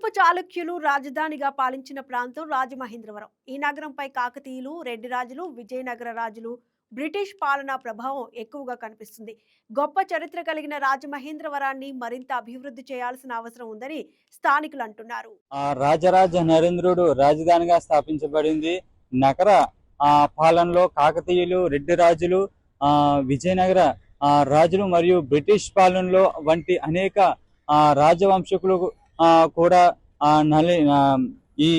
తూర్పు చాళుక్యులు రాజధానిగా పాలించిన ప్రాంతం రాజమహేంద్రవరం. ఈ నగరంపై కాకతీయులు రెడ్డి రాజులు విజయనగర రాజులు బ్రిటిష్ పాలనా ప్రభావం ఎక్కువగా కనిపిస్తుంది. గొప్ప చరిత్ర కలిగిన రాజమహేంద్రవరాన్ని మరింత అభివృద్ధి చేయాల్సిన అవసరం ఉందని స్థానికులు అంటున్నారు. ఆ రాజరాజ నరేంద్రుడు రాజధానిగా స్థాపించబడింది. నగర ఆ పాలనలో కాకతీయులు రెడ్డి రాజులు ఆ విజయనగర రాజులు మరియు బ్రిటిష్ పాలనలో వంటి అనేక ఆ రాజవంశకులు కూడా ఆ నలి ఈ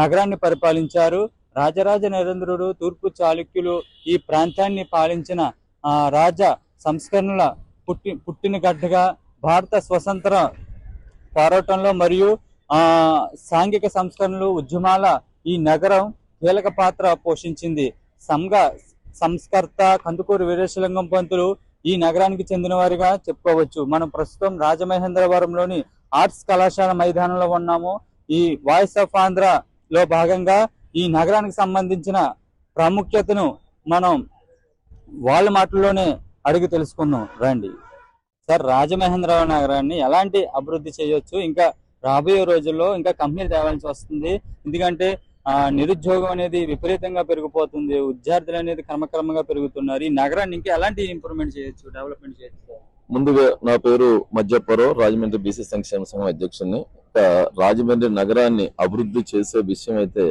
నగరాన్ని పరిపాలించారు. రాజరాజ నరేంద్రుడు తూర్పు చాళుక్యులు ఈ ప్రాంతాన్ని పాలించిన ఆ రాజ సంస్కరణల పుట్టి పుట్టిన గడ్డగా భారత స్వతంత్ర పోరాటంలో మరియు ఆ సాంఘిక సంస్కరణలు ఉద్యమాల ఈ నగరం కీలక పాత్ర పోషించింది. సంఘ సంస్కర్త కందుకూరు వీరేశలింగం పంతులు ఈ నగరానికి చెందిన వారిగా చెప్పుకోవచ్చు. మనం ప్రస్తుతం రాజమహేంద్రవరంలోని ఆర్ట్స్ కళాశాల మైదానంలో ఉన్నాము. ఈ వాయిస్ ఆఫ్ ఆంధ్ర లో భాగంగా ఈ నగరానికి సంబంధించిన ప్రాముఖ్యతను మనం వాళ్ళ మాటల్లోనే అడిగి తెలుసుకుందాం. రండి. సార్ రాజమహేంద్రవరం నగరాన్ని ఎలాంటి అభివృద్ధి చేయొచ్చు? ఇంకా రాబోయే రోజుల్లో ఇంకా కంపెనీలు తేవాల్సి వస్తుంది. ఎందుకంటే నిరుద్యోగం అనేది విపరీతంగా పెరిగిపోతుంది. విద్యార్థులు అనేది క్రమక్రమంగా పెరుగుతున్నారు. ఈ నగరాన్ని ఇంకా ఎలాంటి ఇంప్రూవ్మెంట్ చేయొచ్చు డెవలప్మెంట్ చేయొచ్చు? ముందుగా నా పేరు మధ్యపరో రాజమండ్రి బీసీ సంక్షేమ సంఘం అధ్యక్షుడిని. రాజమండ్రి నగరాన్ని అభివృద్ధి చేసే విషయం అయితే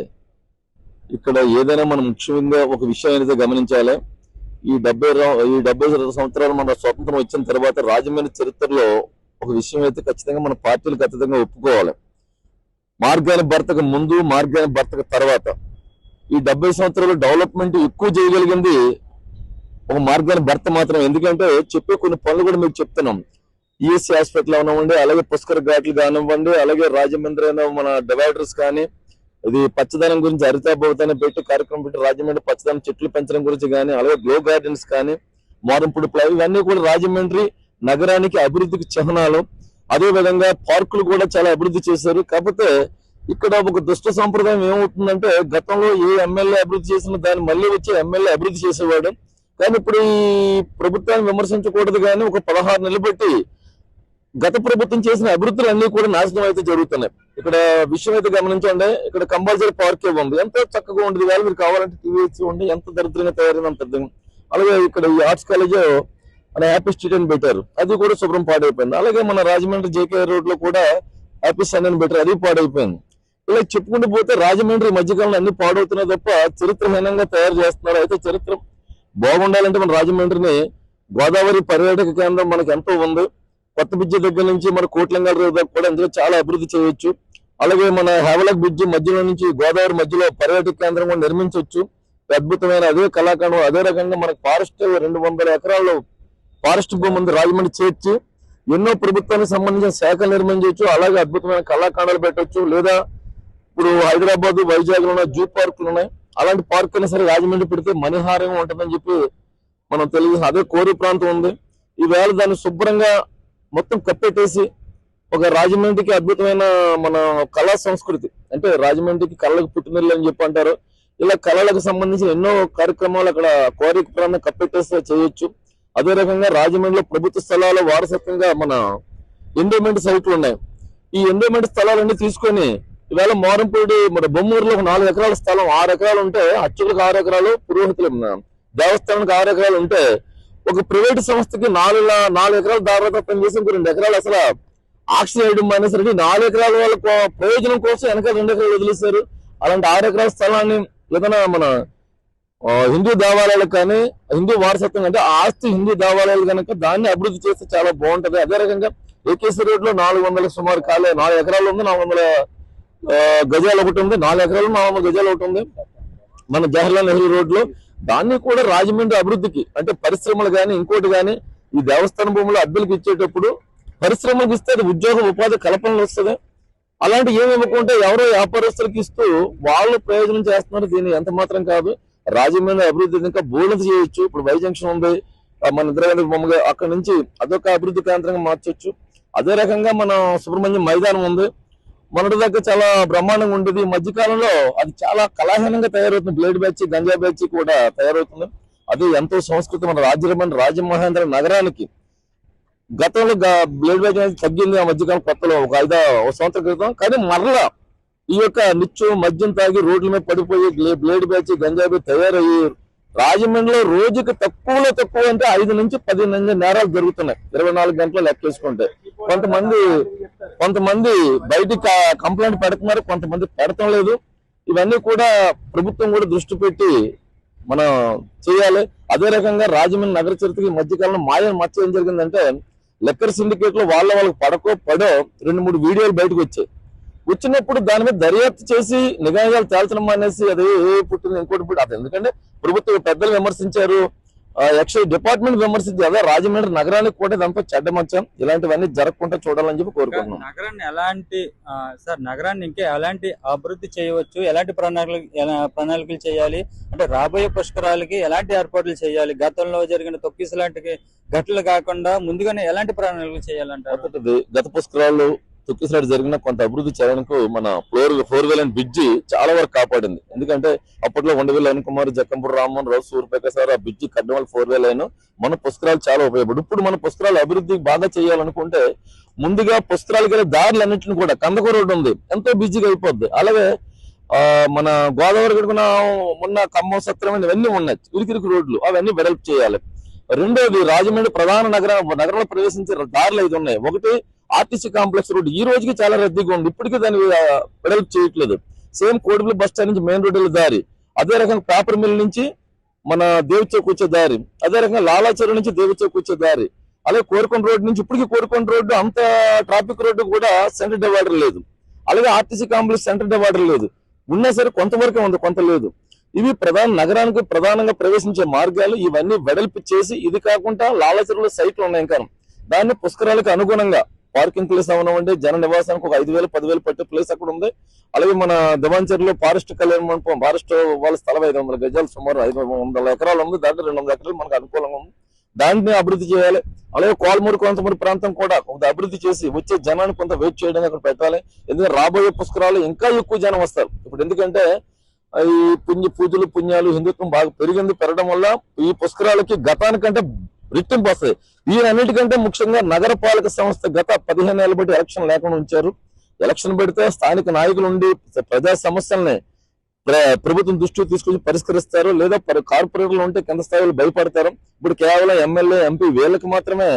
ఇక్కడ ఏదైనా మనం ముఖ్యంగా ఒక విషయం అయితే గమనించాలి. ఈ డెబ్బై ఈ డెబ్బై సంవత్సరాలు మన స్వతంత్రం వచ్చిన తర్వాత రాజమండ్రి చరిత్రలో ఒక విషయం అయితే ఖచ్చితంగా మన పార్టీలు ఖచ్చితంగా ఒప్పుకోవాలి. మార్గాని భర్తకు ముందు మార్గాన భర్తకు తర్వాత. ఈ డెబ్బై సంవత్సరాలు డెవలప్మెంట్ ఎక్కువ చేయగలిగింది ఒక మార్గాన్ని భర్త మాత్రం ఎందుకంటే చెప్పే కొన్ని పనులు కూడా మీకు చెప్తున్నాం. ఈఎస్సీ హాస్పిటల్ అవనివ్వండి అలాగే పుష్కర్ ఘాట్లు కానివ్వండి అలాగే రాజమండ్రి అయిన మన డివైడర్స్ కానీ ఇది పచ్చదనం గురించి హరితాభవతాన్ని పెట్టి కార్యక్రమం పెట్టి రాజమండ్రి పచ్చదనం చెట్లు పెంచడం గురించి కానీ అలాగే గ్లో గార్డెన్స్ కానీ మోరంపూడి ప్లై ఇవన్నీ కూడా రాజమండ్రి నగరానికి అభివృద్ధికి చిహ్నాలు. అదే విధంగా పార్కులు కూడా చాలా అభివృద్ధి చేశారు. కాకపోతే ఇక్కడ ఒక దుష్ట సంప్రదాయం ఏమవుతుందంటే గతంలో ఏ ఎమ్మెల్యే అభివృద్ధి చేసిన దాన్ని మళ్ళీ వచ్చి ఎమ్మెల్యే అభివృద్ధి చేసేవాడు. కానీ ఇప్పుడు ఈ ప్రభుత్వాన్ని విమర్శించకూడదు కానీ ఒక పదహారు నెలలు పెట్టి గత ప్రభుత్వం చేసిన అభివృద్ధులు అన్ని కూడా నాశనం అయితే జరుగుతున్నాయి. ఇక్కడ విషయం అయితే గమనించండి. ఇక్కడ కంపల్సరీ పార్క్ ఉంది ఎంత చక్కగా ఉండేది వేళ మీరు కావాలంటే టీవీ ఇచ్చి ఉండి ఎంత దరిద్రంగా తయారైంది అంత అలాగే ఇక్కడ ఈ ఆర్ట్స్ కాలేజ్ మన యాపీ స్ట్రీట్ అని పెట్టారు. అది కూడా శుభ్రం పాడైపోయింది. అలాగే మన రాజమండ్రి జేకే రోడ్లో కూడా యాపీ సన్ అని పెట్టారు. అది పాడైపోయింది. ఇలా చెప్పుకుంటూ పోతే రాజమండ్రి మధ్యకాలంలో అన్ని పాడవుతున్నాయి తప్ప చరిత్రహీనంగా తయారు చేస్తున్నారు. అయితే చరిత్ర బాగుండాలంటే మన రాజమండ్రిని గోదావరి పర్యాటక కేంద్రం మనకి ఎంతో ఉంది. కొత్త బ్రిడ్జి దగ్గర నుంచి మన కోట్లంగాల రోడ్ దాకా కూడా ఇందులో చాలా అభివృద్ధి చేయొచ్చు అలాగే మన హేవలక్ బ్రిడ్జి మధ్యలో నుంచి గోదావరి మధ్యలో పర్యాటక కేంద్రం కూడా నిర్మించవచ్చు. అద్భుతమైన అదే కళాఖండం అదే రకంగా మనకు ఫారెస్ట్ రెండు వందల ఎకరాల్లో ఫారెస్ట్ భూమి ఉంది రాజమండ్రి చేర్చి ఎన్నో ప్రభుత్వానికి సంబంధించిన శాఖలు నిర్మించవచ్చు అలాగే అద్భుతమైన కళాఖండాలు పెట్టొచ్చు. లేదా ఇప్పుడు హైదరాబాద్ వైజాగ్లో ఉన్న జూ పార్కులు ఉన్నాయి. అలాంటి పార్క్ అయినా సరే రాజమండ్రి పెడితే మణిహారంగా ఉంటుందని చెప్పి మనం తెలియదు అదే కోరి ప్రాంతం ఉంది. ఈవేళ దాన్ని శుభ్రంగా మొత్తం కప్పెట్టేసి ఒక రాజమండ్రికి అద్భుతమైన మన కళా సంస్కృతి అంటే రాజమండ్రికి కళలకు పుట్టినల్లు అని చెప్పి అంటారు. ఇలా కళలకు సంబంధించిన ఎన్నో కార్యక్రమాలు అక్కడ కోరిక ప్రాంతం కప్పెట్టేస్తే చేయొచ్చు. అదే రకంగా రాజమండ్రిలో ప్రభుత్వ స్థలాల వారసత్వంగా మన ఎండోమెంట్ సైట్లు ఉన్నాయి. ఈ ఎండోమెంట్ స్థలాలన్నీ తీసుకొని ఈవేళ మోరంపూడి మన బొమ్మూరులో ఒక నాలుగు ఎకరాల స్థలం ఆరు ఎకరాలు ఉంటే అర్చకులకు ఆరు ఎకరాలు పురోహితులు దేవస్థానానికి ఆరు ఎకరాలు ఉంటే ఒక ప్రైవేట్ సంస్థకి నాలుగు నాలుగు ఎకరాల దారతత్వం చేసి ఇంకో రెండు ఎకరాలు అసలు ఆక్షన్ వేయడం అనేసరికి నాలుగు ఎకరాల వాళ్ళ ప్రయోజనం కోసం వెనక రెండు ఎకరాలు వదిలేశారు. అలాంటి ఆరు ఎకరాల స్థలాన్ని ఏదైనా మన హిందూ దేవాలయాలు కానీ హిందూ వారసత్వం అంటే ఆస్తి హిందూ దేవాలయాలు కనుక దాన్ని అభివృద్ధి చేస్తే చాలా బాగుంటది. అదే రకంగా ఏకేశ్వర రోడ్లో నాలుగు వందల సుమారు కాలే నాలుగు ఎకరాలు ఉంది నాలుగు వందల గజాలు ఒకటి ఉంది నాలుగు ఎకరాలు నాలుగు వందల గజాలు ఒకటి ఉంది. మన జవహర్లాల్ నెహ్రూ రోడ్లో దాన్ని కూడా రాజమండ్రి అభివృద్ధికి అంటే పరిశ్రమలు కానీ ఇంకోటి కానీ ఈ దేవస్థాన భూములు అద్దెలకు ఇచ్చేటప్పుడు పరిశ్రమలకు ఇస్తే అది ఉద్యోగ ఉపాధి కల్పనలు వస్తుంది. అలాంటి ఏమి ఇవ్వకుంటే ఎవరో వ్యాపారస్తులకు ఇస్తూ వాళ్ళు ప్రయోజనం చేస్తున్నారు. దీన్ని ఎంత మాత్రం కాదు. రాజమండ్రి అభివృద్ధి ఇంకా బోలెంత చేయొచ్చు. ఇప్పుడు వై జంక్షన్ ఉంది. మన ఇందిరాగాంధీ బొమ్మగా అక్కడ నుంచి అదొక అభివృద్ధి కేంద్రంగా మార్చొచ్చు. అదే రకంగా మన సుబ్రహ్మణ్యం మైదానం ఉంది. మొన్నటి దగ్గర చాలా బ్రహ్మాండంగా ఉండేది. ఈ మధ్యకాలంలో అది చాలా కళాహీనంగా తయారవుతుంది. బ్లేడ్ బ్యాచ్ గంజా బ్యాచ్ కూడా తయారవుతుంది. అది ఎంతో సంస్కృతి మన రాజమండ్రి రాజమహేంద్ర నగరానికి. గతంలో బ్లేడ్ బ్యాచ్ అనేది తగ్గింది. ఆ మధ్యకాలం కొత్తలో ఒక ఐదో ఒక సంవత్సరం క్రితం. కానీ మరలా ఈ యొక్క నిత్యం మద్యం తాగి రోడ్ల మీద పడిపోయి బ్లేడ్ బ్యాచ్ గంజాబీ తయారయ్యి రాజమండ్రిలో రోజుకి తక్కువలో తక్కువ అంటే ఐదు నుంచి పది నుంచి నేరాలు జరుగుతున్నాయి. ఇరవై నాలుగు గంటలు లెక్కేసుకుంటే కొంతమంది కొంతమంది బయటికి కంప్లైంట్ పెడుతున్నారు కొంతమంది పెడతాం లేదు. ఇవన్నీ కూడా ప్రభుత్వం కూడా దృష్టి పెట్టి మనం చేయాలి. అదే రకంగా రాజమండ్రి నగర చరిత్రకి మధ్యకాలంలో మాయ మచ్చ ఏం జరిగిందంటే లెక్కర్ సిండికేట్లో వాళ్ళ వాళ్ళకి పడకో పడో రెండు మూడు వీడియోలు బయటకు వచ్చాయి. వచ్చినప్పుడు దాని మీద దర్యాప్తు చేసి నిఘాయాలు తేల్చడం అనేసి అదే ఏ పుట్టింది ఇంకోటి పుట్టి అది ఎందుకంటే ప్రభుత్వ పెద్దలు విమర్శించారు. ఎక్సైజ్ డిపార్ట్మెంట్ విమర్శించి అదే రాజమండ్రి నగరానికి కూడా ఇదంతా చెడ్డ మచ్చం ఇలాంటివన్నీ జరగకుండా చూడాలని చెప్పి కోరుకుంటున్నాం. నగరాన్ని ఎలాంటి సార్ నగరాన్ని ఇంకా ఎలాంటి అభివృద్ధి చేయవచ్చు? ఎలాంటి ప్రణాళికలు ఎలా- ప్రణాళికలు చేయాలి? అంటే రాబోయే పుష్కరాలకి ఎలాంటి ఏర్పాట్లు చేయాలి? గతంలో జరిగిన తొక్కిస్ లాంటి ఘటనలు కాకుండా ముందుగానే ఎలాంటి ప్రణాళికలు చేయాలంటారు? మొదటిది గత పుష్కరాలు తొక్కిసలాట జరిగిన కొంత అభివృద్ధి చేయడానికి మన ఫ్లోర్ ఫోర్ వీల్ అండ్ బ్రిడ్జి చాలా వరకు కాపాడింది. ఎందుకంటే అప్పట్లో ఉండవేలు అనిల్ కుమార్ జక్కంపూర్ రామ్మోహన్ రావు సూర్యప్రకాశ్ సార్ ఆ బ్రిడ్జి కడ్డమల్ ఫోర్ వీల్ లైన్ మన పుస్తకాలు చాలా ఉపయోగపడు ఇప్పుడు మన పుస్తకాలు అభివృద్ధి బాగా చేయాలనుకుంటే ముందుగా పుస్తకాలు గల దారులన్నింటిని కూడా కందకూర రోడ్డు ఉంది. ఎంతో బిజీగా అయిపోద్ది. అలాగే మన గోదావరి గడుకున్న ఉన్న ఖమ్మం సత్రం ఇవన్నీ ఉన్నాయి. ఇరుకిరికి రోడ్లు అవన్నీ వెడల్పు చేయాలి. రెండోది రాజమండ్రి ప్రధాన నగర నగరంలో ప్రవేశించే దారులు ఐదు ఉన్నాయి. ఒకటి ఆర్టీసీ కాంప్లెక్స్ రోడ్ ఈ రోజుకి చాలా రద్దీగా ఉంది. ఇప్పటికీ దాన్ని ఆ, వెడల్పు చేయట్లేదు. సేమ్ కోడిపల్లి బస్ స్టాండ్ నుంచి మెయిన్ రోడ్ దారి అదే రకంగా పేపర్ మిల్ నుంచి మన దేవిచౌక్ వచ్చే దారి అదే రకంగా లాలాచెరు నుంచి దేవిచౌక్ వచ్చే దారి అలాగే కోరుకొండ రోడ్ నుంచి ఇప్పటికీ కోరుకొండ రోడ్డు అంత ట్రాఫిక్ రోడ్డు కూడా సెంటర్ డివైడర్ లేదు. అలాగే ఆర్టీసీ కాంప్లెక్స్ సెంటర్ డివైడర్ లేదు. ఉన్నా సరే కొంతవరకే ఉంది కొంత లేదు. ఇవి ప్రధాన నగరానికి ప్రధానంగా ప్రవేశించే మార్గాలు ఇవన్నీ వెడల్పు చేసి ఇది కాకుండా లాలాచెరువులో సైట్లు ఉన్నాయి ఇంకా. దాన్ని పుష్కరాలకు అనుగుణంగా పార్కింగ్ ప్లేస్ అవనివ్వండి జన నివాసానికి ఒక ఐదు వేలు పదివేలు పట్టే ప్లేస్ అక్కడ ఉంది. అలాగే మన దివాంచర్లో ఫారెస్ట్ కళ్యాణ మండపం ఫారెస్ట్ వాళ్ళ స్థలం ఐదు వందల గజాలు సుమారు ఐదు వందల ఎకరాలు ఉంది. దాంట్లో రెండు వందల ఎకరాలు మనకు అనుకూలంగా ఉంది. దాన్ని అభివృద్ధి చేయాలి. అలాగే కోల్మూరు కొంతమూరు ప్రాంతం కూడా కొంత అభివృద్ధి చేసి వచ్చే జనాన్ని కొంత వెయిట్ చేయడానికి అక్కడ పెట్టాలి. ఎందుకంటే రాబోయే పుష్కరాలు ఇంకా ఎక్కువ జనం వస్తారు. ఇప్పుడు ఎందుకంటే ఈ పుణ్య పూజలు పుణ్యాలు హిందుత్వం బాగా పెరిగింది. పెరగడం వల్ల ఈ పుష్కరాలకి గతానికంటే రెట్టింపు వస్తాయి వీరన్నిటికంటే ముఖ్యంగా నగరపాలక సంస్థ గత పదిహేను ఏళ్ళ బట్టి ఎలక్షన్ లేకుండా ఉంచారు. ఎలక్షన్ పెడితే స్థానిక నాయకులు ఉండి ప్రజా సమస్యల్ని ప్ర- ప్రభుత్వం దృష్టికి తీసుకొచ్చి పరిష్కరిస్తారు. లేదా కార్పొరేటర్లు ఉంటే కింద స్థాయిలో భయపడతారు ఇప్పుడు కేవలం ఎమ్మెల్యే ఎంపీ వీళ్ళకి మాత్రమే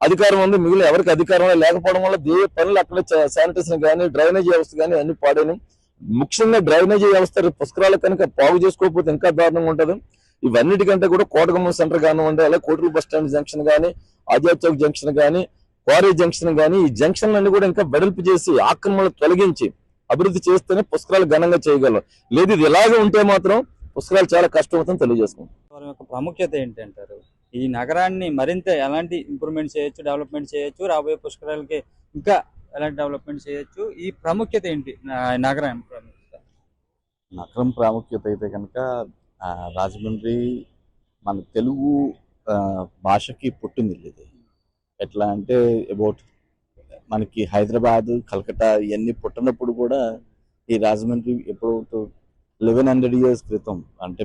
అధికారం ఉంది. మిగిలిన ఎవరికి అధికారం లేకపోవడం వల్ల ఏ పనులు అక్కడ శానిటేషన్ కానీ డ్రైనేజీ వ్యవస్థ కానీ అన్ని పాడేను ముఖ్యంగా డ్రైనేజీ వ్యవస్థ రేపు పుష్కరాలు కనుక పాగు చేసుకోకపోతే ఇంకా దారుణంగా ఉంటుంది. ఇవన్నిటికంటే కూడా కోటగుమ్మ సెంటర్ కానివ్వండి అలాగే కోటలు బస్ స్టాండ్ జంక్షన్ కానీ ఆజాద్ చౌక్ జంక్షన్ కానీ క్వారీ జంక్షన్ కానీ ఈ జంక్షన్లన్నీ కూడా ఇంకా వెడల్పు చేసి ఆక్రమణలు తొలగించి అభివృద్ధి చేస్తేనే పుష్కరాలు ఘనంగా చేయగలం. లేదు ఇది ఇలాగే ఉంటే మాత్రం పుష్కరాలు చాలా కష్టం అవుతుందని తెలియజేసుకుంటాం వారి యొక్క ప్రాముఖ్యత ఏంటంటారు? ఈ నగరాన్ని మరింత ఎలాంటి ఇంప్రూవ్మెంట్ చేయొచ్చు డెవలప్మెంట్ చేయొచ్చు? రాబోయే పుష్కరాలకి ఇంకా ఎలాంటి డెవలప్మెంట్ చేయొచ్చు? ఈ ప్రాముఖ్యత ఏంటి? నగరం ప్రాముఖ్యత. నగరం ప్రాముఖ్యత అయితే కనుక రాజమండ్రి మన తెలుగు భాషకి పుట్టింది ఇది. ఎట్లా అంటే అబౌట్ మనకి హైదరాబాద్ కలకత్తా ఇవన్నీ పుట్టినప్పుడు కూడా ఈ రాజమండ్రి ఎప్పుడు లెవెన్ హండ్రెడ్ ఇయర్స్ క్రితం అంటే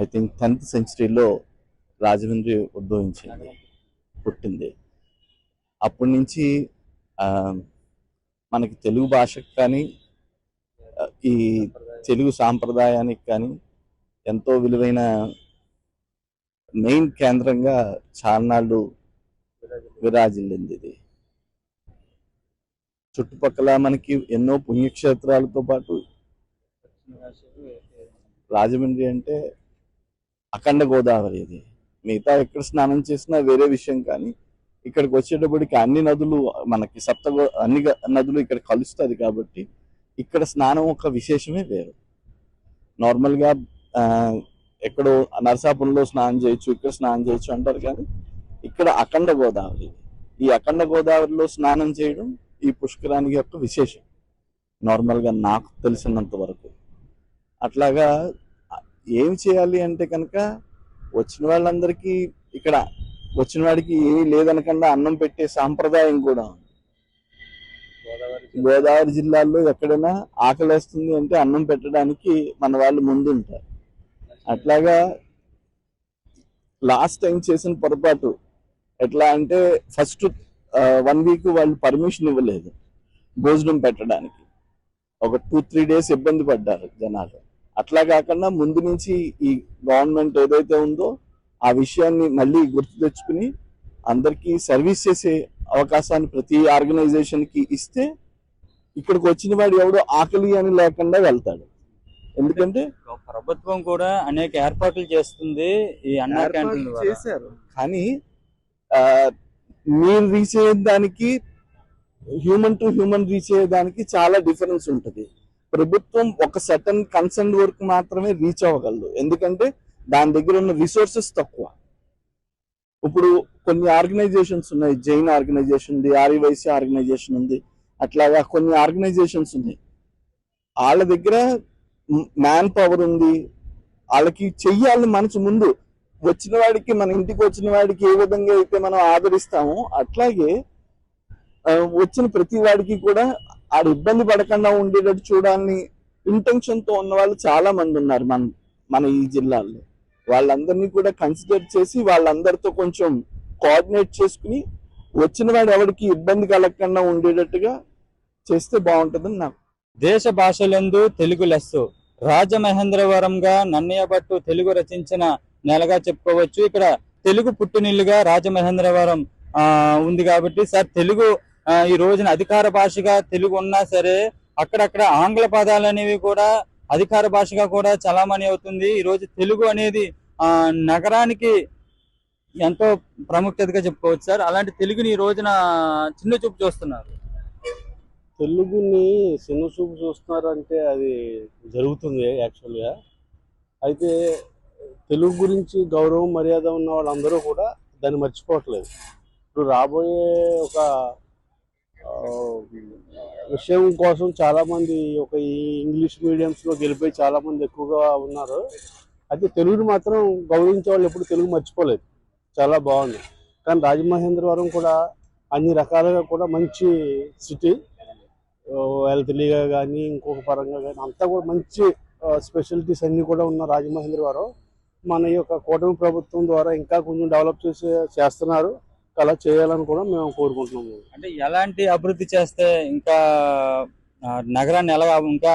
ఐ థింక్ టెన్త్ సెంచరీలో రాజమండ్రి ఉద్భవించింది పుట్టింది. అప్పటి నుంచి మనకి తెలుగు భాషకు కానీ ఈ తెలుగు సాంప్రదాయానికి కానీ ఎంతో విలువైన మెయిన్ కేంద్రంగా చార్నాళ్ళు విరాజిల్లింది ఇది. చుట్టుపక్కల మనకి ఎన్నో పుణ్యక్షేత్రాలతో పాటు రాజమండ్రి అంటే అఖండ గోదావరి ఇది. మిగతా ఎక్కడ స్నానం చేసినా వేరే విషయం కానీ ఇక్కడికి వచ్చేటప్పటికి అన్ని నదులు మనకి సప్త గో- అన్ని నదులు ఇక్కడ కలుస్తుంది కాబట్టి ఇక్కడ స్నానం ఒక విశేషమే వేరు. నార్మల్గా ఎక్కడో నరసాపురంలో స్నానం చేయొచ్చు ఇక్కడ స్నానం చేయొచ్చు అంటారు కానీ ఇక్కడ అఖండ గోదావరి. ఈ అఖండ గోదావరిలో స్నానం చేయడం ఈ పుష్కరానికి యొక్క విశేషం. నార్మల్గా నాకు తెలిసినంత వరకు. అట్లాగా ఏం చేయాలి అంటే కనుక వచ్చిన వాళ్ళందరికీ ఇక్కడ వచ్చిన వాడికి ఏమీ లేదనకుండా అన్నం పెట్టే సాంప్రదాయం కూడా ఉంది. గోదావరి జిల్లాలో ఎక్కడైనా ఆకలేస్తుంది అంటే అన్నం పెట్టడానికి మన వాళ్ళు ముందు ఉంటారు. అట్లాగా లాస్ట్ టైం చేసిన పొరపాటు ఎట్లా అంటే ఫస్ట్ వన్ వీక్ వాళ్ళు పర్మిషన్ ఇవ్వలేదు భోజనం పెట్టడానికి. ఒక టూ త్రీ డేస్ ఇబ్బంది పడ్డారు జనాలు. అట్లా కాకుండా ముందు నుంచి ఈ గవర్నమెంట్ ఏదైతే ఉందో ఆ విషయాన్ని మళ్ళీ గుర్తు తెచ్చుకుని అందరికీ సర్వీస్ చేసే అవకాశాన్ని ప్రతి ఆర్గనైజేషన్కి ఇస్తే ఇక్కడికి వచ్చిన వాడు ఎవడో ఆకలి అని లేకుండా వెళ్తాడు. ఎందుకంటే ప్రభుత్వం కూడా అనేక ఏర్పాట్లు చేస్తుంది ఈ అన్న క్యాంటీన్ చేశారు. కానీ మీరు రీచ్ అయ్యే దానికి హ్యూమన్ టు హ్యూమన్ రీచ్ అయ్యే దానికి చాలా డిఫరెన్స్ ఉంటుంది. ప్రభుత్వం ఒక సటన్ కన్సర్న్ వరకు మాత్రమే రీచ్ అవ్వగలదు. ఎందుకంటే దాని దగ్గర ఉన్న రిసోర్సెస్ తక్కువ. ఇప్పుడు కొన్ని ఆర్గనైజేషన్స్ ఉన్నాయి. జైన్ ఆర్గనైజేషన్ ఉంది ఆర్యవైశ్య ఆర్గనైజేషన్ ఉంది. అట్లాగా కొన్ని ఆర్గనైజేషన్స్ ఉన్నాయి. వాళ్ళ దగ్గర మ్యాన్ పవర్ ఉంది. వాళ్ళకి చెయ్యాలి మనసు ముందు వచ్చిన వాడికి మన ఇంటికి వచ్చిన వాడికి ఏ విధంగా అయితే మనం ఆదరిస్తామో అట్లాగే వచ్చిన ప్రతి వాడికి కూడా ఆడ ఇబ్బంది పడకుండా ఉండేటట్టు చూడాలని ఇంటెన్షన్తో ఉన్న వాళ్ళు చాలా మంది ఉన్నారు మన మన ఈ జిల్లాలో. వాళ్ళందరినీ కూడా కన్సిడర్ చేసి వాళ్ళందరితో కొంచెం కోఆర్డినేట్ చేసుకుని వచ్చిన వాడు ఎవరికి ఇబ్బంది కలగకుండా ఉండేటట్టుగా చేస్తే బాగుంటుందని నాకు దేశ భాషలందు తెలుగు లెస్సు. రాజమహేంద్రవరంగా నన్నయ్య భట్టు తెలుగు రచించిన నెలగా చెప్పుకోవచ్చు. ఇక్కడ తెలుగు పుట్టినిల్లుగా రాజమహేంద్రవరం ఉంది కాబట్టి సార్ తెలుగు ఈ రోజున అధికార భాషగా తెలుగు ఉన్నా సరే అక్కడక్కడ ఆంగ్ల పదాలు అనేవి కూడా అధికార భాషగా కూడా చలామణి అవుతుంది. ఈరోజు తెలుగు అనేది ఆ నగరానికి ఎంతో ప్రాముఖ్యతగా చెప్పుకోవచ్చు సార్. అలాంటి తెలుగుని ఈ రోజున చిన్న చూపు చూస్తున్నారు. తెలుగుని చిన్న చూపు చూస్తున్నారు అంటే అది జరుగుతుంది యాక్చువల్గా. అయితే తెలుగు గురించి గౌరవం మర్యాద ఉన్న వాళ్ళందరూ కూడా దాన్ని మర్చిపోవట్లేదు. ఇప్పుడు రాబోయే ఒక విషయం కోసం చాలామంది ఒక ఈ ఇంగ్లీష్ మీడియంస్లో గెలిపోయి చాలామంది ఎక్కువగా ఉన్నారు. అయితే తెలుగుని మాత్రం గౌరవించే వాళ్ళు ఎప్పుడు తెలుగు మర్చిపోలేదు. చాలా బాగుంది. కానీ రాజమహేంద్రవరం కూడా అన్ని రకాలుగా కూడా మంచి సిటీ హెల్త్లీగా కానీ ఇంకొక పరంగా కానీ అంతా కూడా మంచి స్పెషాలిటీస్ అన్నీ కూడా ఉన్న రాజమహేంద్రవరం మన యొక్క కూటమి ప్రభుత్వం ద్వారా ఇంకా కొంచెం డెవలప్ చేసి చేస్తున్నారు. అలా చేయాలని కూడా మేము కోరుకుంటున్నాము అంటే ఎలాంటి అభివృద్ధి చేస్తే ఇంకా నగరాన్ని ఎలా ఇంకా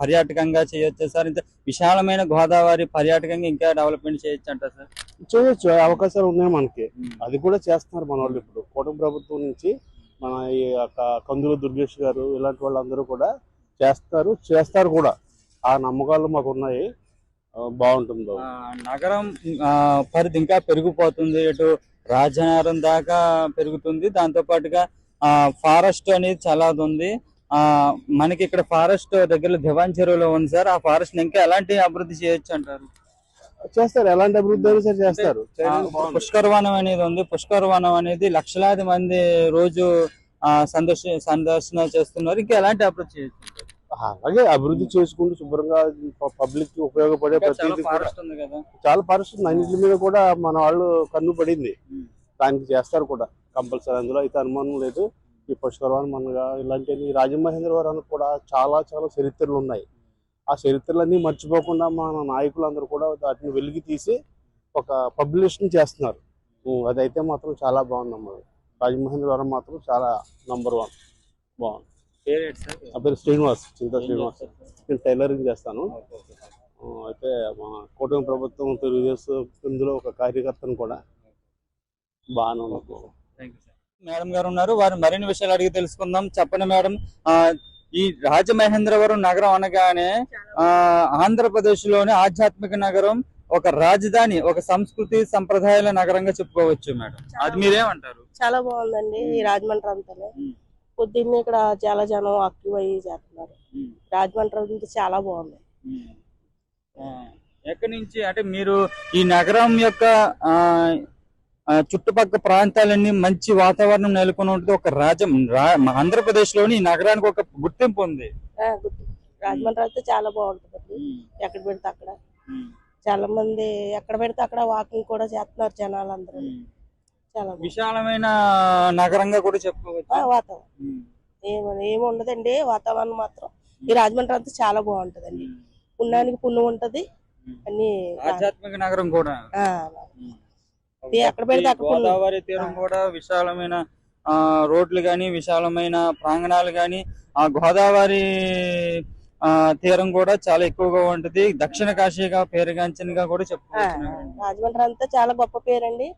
పర్యాటకంగా చేయొచ్చు సార్? ఇంత విశాలమైన గోదావరి పర్యాటకంగా ఇంకా డెవలప్మెంట్ చేయొచ్చు అంటారు సార్? చేయొచ్చు అవకాశాలు ఉన్నాయి మనకి. అది కూడా చేస్తున్నారు మన వాళ్ళు ఇప్పుడు. కూటమి ప్రభుత్వం నుంచి మన ఈ యొక్క కందుల దుర్గేష్ గారు ఇలాంటి వాళ్ళందరూ కూడా చేస్తారు చేస్తారు కూడా. ఆ నమ్మకాలు మాకు ఉన్నాయి. బాగుంటుంది నగరం పరిధి ఇంకా పెరిగిపోతుంది. ఇటు రాజనగరం దాకా పెరుగుతుంది. దాంతో పాటుగా ఆ ఫారెస్ట్ అనేది చాలా ఉంది. ఆ మనకి ఇక్కడ ఫారెస్ట్ దగ్గర దివాన్ చెరువులో ఉంది సార్. ఆ ఫారెస్ట్ ఇంకా ఎలాంటి అభివృద్ధి చేయొచ్చు అంటారు? చేస్తారు. ఎలాంటి అభివృద్ధి అయినా సరే చేస్తారు. బాగుంది. పుష్కరవనం అనేది ఉంది. పుష్కరవనం అనేది లక్షలాది మంది రోజు ఆ సందర్శ సందర్శన చేస్తున్నారు. ఇంకా ఎలాంటి అభివృద్ధి చేయొచ్చు? అలాగే అభివృద్ధి చేసుకుంటూ శుభ్రంగా పబ్లిక్కి ఉపయోగపడే ఇంకా చాలా ప్రతిదీ కూడా ఫారెస్ట్ ఉంది కదా. చాలా పరిస్థితులు అన్నింటి మీద కూడా మన వాళ్ళు కన్ను పడింది. దానికి చేస్తారు కూడా కంపల్సరీ. అందులో అయితే అనుమానం లేదు. ఈ పుష్కరవాన్ మనగా ఇలాంటివి రాజమహేంద్రవరానికి కూడా చాలా చాలా చరిత్రలు ఉన్నాయి. ఆ చరిత్రలన్నీ మర్చిపోకుండా మన నాయకులందరూ కూడా వాటిని వెలికి తీసి ఒక పబ్లిషన్ చేస్తున్నారు. అదైతే మాత్రం చాలా బాగుందమ్మా. రాజమహేంద్రవరం మాత్రం చాలా నంబర్ వన్ బాగుంది. నా పేరు శ్రీనివాస్ చింత శ్రీనివాస్. నేను టైలరింగ్ చేస్తాను. అయితే మా కూటమి ప్రభుత్వం తెలుగుదేశం ఇందులో ఒక కార్యకర్తను కూడా బాగానే సార్ మేడం గారు ఉన్నారు. వారు మరిన్ని విషయాలు అడిగి తెలుసుకుందాం. చెప్పండి మేడం. ఆ, ఈ రాజమహేంద్రవరం నగరం అనగానే ఆ ఆంధ్రప్రదేశ్లోని ఆధ్యాత్మిక నగరం ఒక రాజధాని ఒక సంస్కృతి సంప్రదాయాల నగరంగా చెప్పుకోవచ్చు మేడం. అది మీరేమంటారు? చాలా బాగుందండి ఈ రాజమండ్రి ఉమ్. పొద్దున్నే ఇక్కడ చాలా జనం అక్కువ అయ్యి చేస్తున్నారు. రాజమండ్రి అంతా చాలా బాగుంది. ఎక్కడి నుంచి? అంటే మీరు ఈ నగరం యొక్క చుట్టుపక్కల ప్రాంతాలన్నీ మంచి వాతావరణం నెలకొని ఉంటుంది ఒక రాజ్యం. రా- మన ఆంధ్రప్రదేశ్లోని ఈ నగరానికి ఒక గుర్తింపు ఉంది. రాజమండ్రి అయితే చాలా బాగుంటుందండి. ఎక్కడ పెడితే అక్కడ. చాలా మంది ఎక్కడ పెడితే అక్కడ వాకింగ్ కూడా చేస్తున్నారు జనాలు అందరూ చాలా. విశాలమైన నగరంగా కూడా చెప్పుకోవచ్చు. వాతావరణం. ఏమి ఏమి ఉండదండి వాతావరణం మాత్రం. ఈ రాజమండ్రి అంతా చాలా బాగుంటదండి. పుణ్యానికి పుణ్యం ఉంటది అన్ని ఆధ్యాత్మిక నగరం కూడా. ఎక్కడ పెడితే అక్కడ. గోదావరి తీరం కూడా విశాలమైన ఆ రోడ్లు గాని విశాలమైన ప్రాంగణాలు గాని ఆ గోదావరి తీరం కూడా చాలా ఎక్కువగా ఉంటది. దక్షిణ కాశీగా పేరుగాంచినగా కూడా చెప్పుకోవచ్చు. రాజమండ్రి అంతా చాలా గొప్ప పేరండి.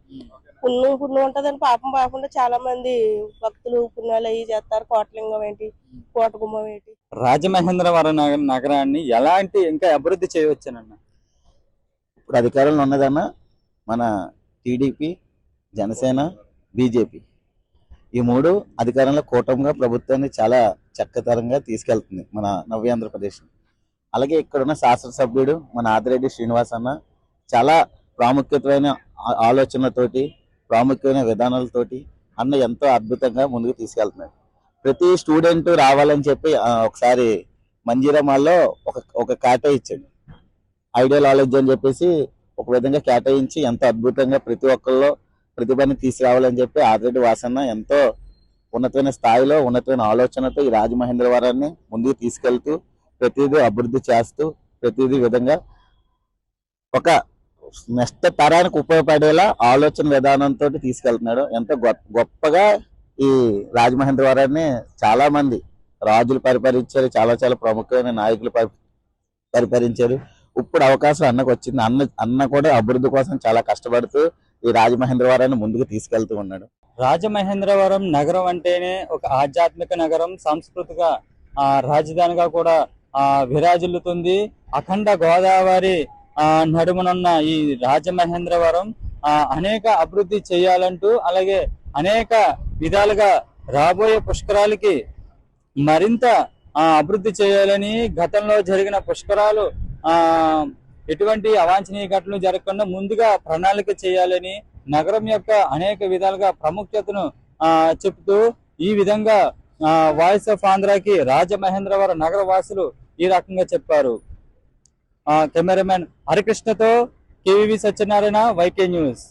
పుణ్యం పుణ్యం ఉంటదని పాపం పాపంలో చాలా మంది భక్తులు పుణ్యాలు అవి చేస్తారు. కోటలింగం ఏంటి కోటగుమ్మం ఏంటి. రాజమహేంద్రవరం నగ- నగరాన్ని ఎలాంటి ఇంకా అభివృద్ధి చేయవచ్చునన్న? ఇప్పుడు అధికారంలో ఉన్నదన్న మన టీడీపీ జనసేన బీజేపీ. ఈ మూడు అధికారంలో కూటమిగా ప్రభుత్వాన్ని చాలా చక్కతరంగా తీసుకెళ్తుంది మన నవ్యాంధ్రప్రదేశ్ అలాగే ఇక్కడున్న శాసనసభ్యుడు మన ఆదిరెడ్డి శ్రీనివాస్ అన్న చాలా ప్రాముఖ్యతమైన ఆలోచనలతోటి ప్రాముఖ్యమైన విధానాలతోటి అన్న ఎంతో అద్భుతంగా ముందుకు తీసుకెళ్తున్నాడు. ప్రతి స్టూడెంట్ రావాలని చెప్పి ఒకసారి మంజీరా మాల్లో ఒక ఒక కేటా ఇచ్చాడు ఐడియాలజీ అని చెప్పేసి ఒక విధంగా కేటాయించి ఎంతో అద్భుతంగా ప్రతి ఒక్కరిలో ప్రతిభని తీసుకురావాలని చెప్పి ఆదిరెడ్డి వాసన్న ఎంతో ఉన్నతమైన స్థాయిలో ఉన్నతమైన ఆలోచనతో ఈ రాజమహేంద్రవరాన్ని ముందుకు తీసుకెళ్తూ ప్రతిదీ అభివృద్ధి చేస్తూ ప్రతిదీ విధంగా ఒక నెక్స్ట్ తరానికి ఉపయోగపడేలా ఆలోచన విధానంతో తీసుకెళ్తున్నాడు. ఎంతో గొప్ప గొప్పగా ఈ రాజమహేంద్రవరాన్ని చాలా మంది రాజులు పరిపాలించారు చాలా చాలా ప్రముఖమైన నాయకులు పరి- పరిపాలించారు. ఇప్పుడు అవకాశం అన్నకు వచ్చింది అన్న అన్న కూడా అభివృద్ధి కోసం చాలా కష్టపడుతూ ఈ రాజమహేంద్రవరాన్ని ముందుకు తీసుకెళ్తూ ఉన్నాడు. రాజమహేంద్రవరం నగరం అంటేనే ఒక ఆధ్యాత్మిక నగరం సాంస్కృతిక ఆ, రాజధానిగా కూడా ఆ, విరాజిల్లుతుంది. అఖండ గోదావరి ఆ, నడుమనున్న ఈ రాజమహేంద్రవరం ఆ, అనేక అభివృద్ధి చేయాలంటూ అలాగే అనేక విధాలుగా రాబోయే పుష్కరాలకి మరింత ఆ, అభివృద్ధి చేయాలని గతంలో జరిగిన పుష్కరాలు ఆ ఎటువంటి అవాంఛనీయ ఘటనలు జరగకుండా ముందుగా ప్రణాళిక చేయాలని నగరం యొక్క అనేక విధాలుగా ప్రాముఖ్యతను చెప్తూ ఈ విధంగా వాయిస్ ఆఫ్ ఆంధ్రాకి రాజమహేంద్రవరం నగర వాసులు ఈ రకంగా చెప్పారు. కెమెరామెన్ హరికృష్ణతో కేవీవి సత్యనారాయణ వైకే న్యూస్.